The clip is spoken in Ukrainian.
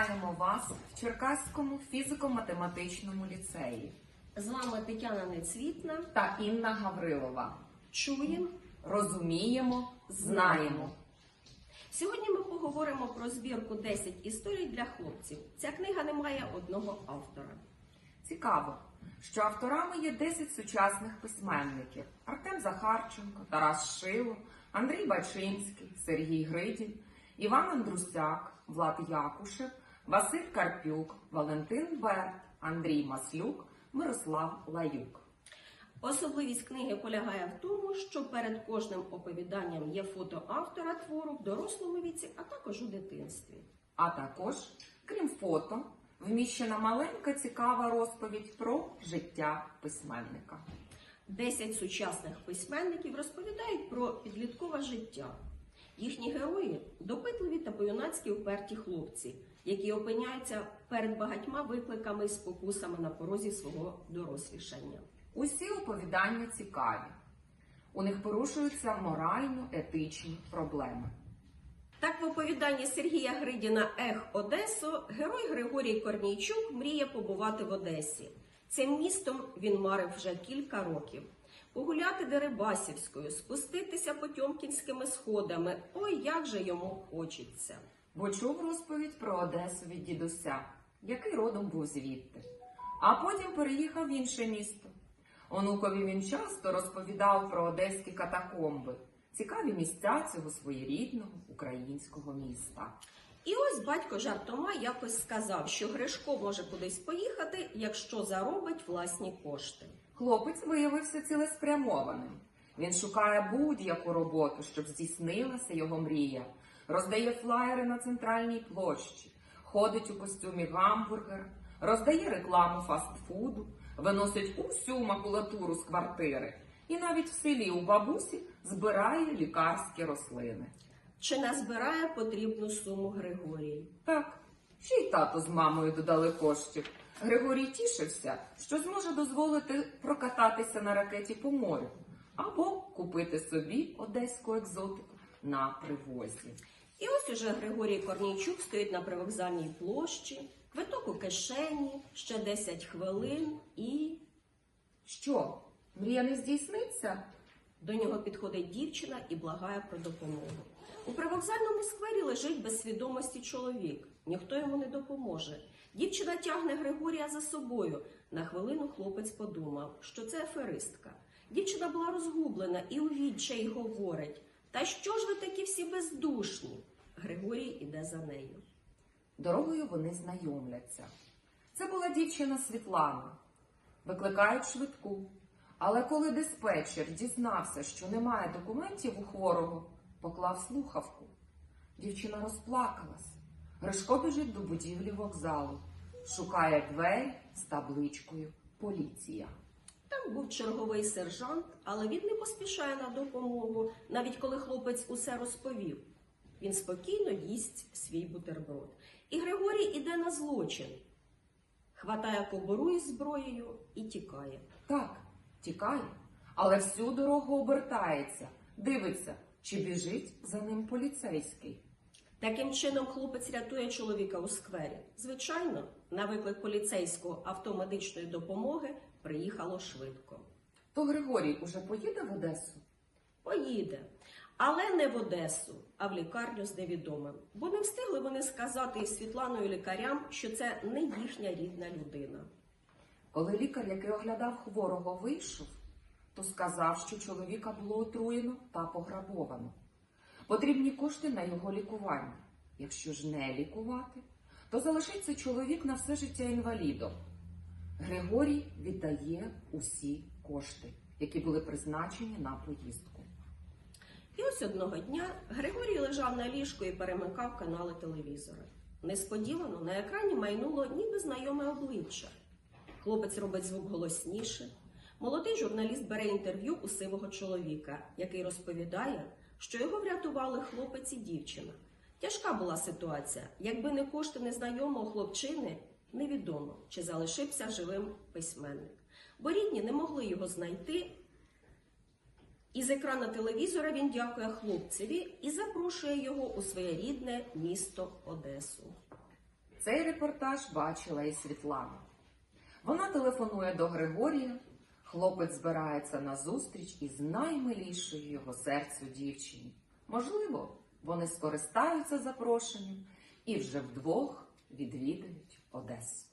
Вітаємо вас в Черкаському фізико-математичному ліцеї З вами Тетяна Нецвітна. та Інна Гаврилова. Чуємо. Розуміємо, знаємо. Сьогодні ми поговоримо про збірку 10 історій для хлопців. Ця книга не має одного автора. Цікаво, що авторами є 10 сучасних письменників: Артем Захарченко, Тарас Шило, Андрій Бачинський, Сергій Гридін, Іван Андрусяк, Влад Якушев, Василь Карпюк, Валентин Берт, Андрій Маслюк, Мирослав Лаюк. Особливість книги полягає в тому, що перед кожним оповіданням є фото автора твору в дорослому віці, а також у дитинстві. А також, крім фото, вміщена маленька цікава розповідь про життя письменника. Десять сучасних письменників розповідають про підліткове життя. Їхні герої допитливі та по-юнацьки вперті хлопці, які опиняються перед багатьма викликами і спокусами на порозі свого дорослішання. Усі оповідання цікаві. У них порушуються морально-етичні проблеми. Так, в оповіданні Сергія Гридіна Ех Одесо герой Григорій Корнійчук мріє побувати в Одесі. Цим містом він марив вже кілька років. Погуляти Дерибасівською, спуститися Потьомкінськими сходами. Ой, як же йому хочеться. Бо чув розповідь про Одесу від дідуся, який родом був звідти. А потім переїхав в інше місто. Онукові він часто розповідав про одеські катакомби, цікаві місця цього своєрідного українського міста. І ось батько жартома якось сказав, що Гришко може кудись поїхати, якщо заробить власні кошти. Хлопець виявився цілеспрямованим. Він шукає будь-яку роботу, щоб здійснилася його мрія, роздає флаєри на центральній площі, ходить у костюмі гамбургер, роздає рекламу фастфуду, виносить усю макулатуру з квартири і навіть в селі у бабусі збирає лікарські рослини. Чи назбирає потрібну суму Григорій? Так, ще й тато з мамою додали коштів. Григорій тішився, що зможе дозволити прокататися на ракеті по морю або купити собі одеську екзотику на привозі. І ось уже Григорій Корнійчук стоїть на привокзальній площі, квиток у кишені, ще 10 хвилин, і Що, мрія не здійсниться? до нього підходить дівчина і благає про допомогу. У привокзальному сквері лежить без свідомості чоловік. Ніхто йому не допоможе. Дівчина тягне Григорія за собою. На хвилину хлопець подумав, що це аферистка. Дівчина була розгублена і у відчаї говорить: Та що ж ви такі всі бездушні? Григорій іде за нею. Дорогою вони знайомляться. Це була дівчина Світлана. Викликають швидку. Але коли диспетчер дізнався, що немає документів у хворого, поклав слухавку. Дівчина розплакалась. Гришко біжить до будівлі вокзалу, шукає двері з табличкою Поліція. Там був черговий сержант, але він не поспішає на допомогу, навіть коли хлопець усе розповів. Він спокійно їсть свій бутерброд. І Григорій іде на злочин, хватає кобуру із зброєю і тікає. Так, тікає, але всю дорогу обертається, дивиться, чи біжить за ним поліцейський. Таким чином хлопець рятує чоловіка у сквері. Звичайно, на виклик поліцейського автомедичної допомоги приїхало швидко. То Григорій уже поїде в Одесу? Поїде. Але не в Одесу, а в лікарню з невідомим. Бо не встигли вони сказати із Світланою лікарям, що це не їхня рідна людина. Коли лікар, який оглядав хворого, вийшов, то сказав, що чоловіка було отруєно та пограбовано. Потрібні кошти на його лікування. Якщо ж не лікувати, то залишиться чоловік на все життя інвалідом. Григорій віддає усі кошти, які були призначені на поїздку. І ось одного дня Григорій лежав на ліжку і перемикав канали телевізора. Несподівано на екрані майнуло ніби знайоме обличчя. Хлопець робить звук голосніше. Молодий журналіст бере інтерв'ю у сивого чоловіка, який розповідає, що його врятували хлопець і дівчина. Тяжка була ситуація. Якби не кошти незнайомого хлопчини, невідомо, чи залишився живим письменник. Бо рідні не могли його знайти, із екрана телевізора він дякує хлопцеві і запрошує його у своє рідне місто Одесу. Цей репортаж бачила і Світлана. Вона телефонує до Григорія. Хлопець збирається на зустріч із наймилішою його серцю дівчині. Можливо, вони скористаються запрошенням і вже вдвох відвідають Одесу.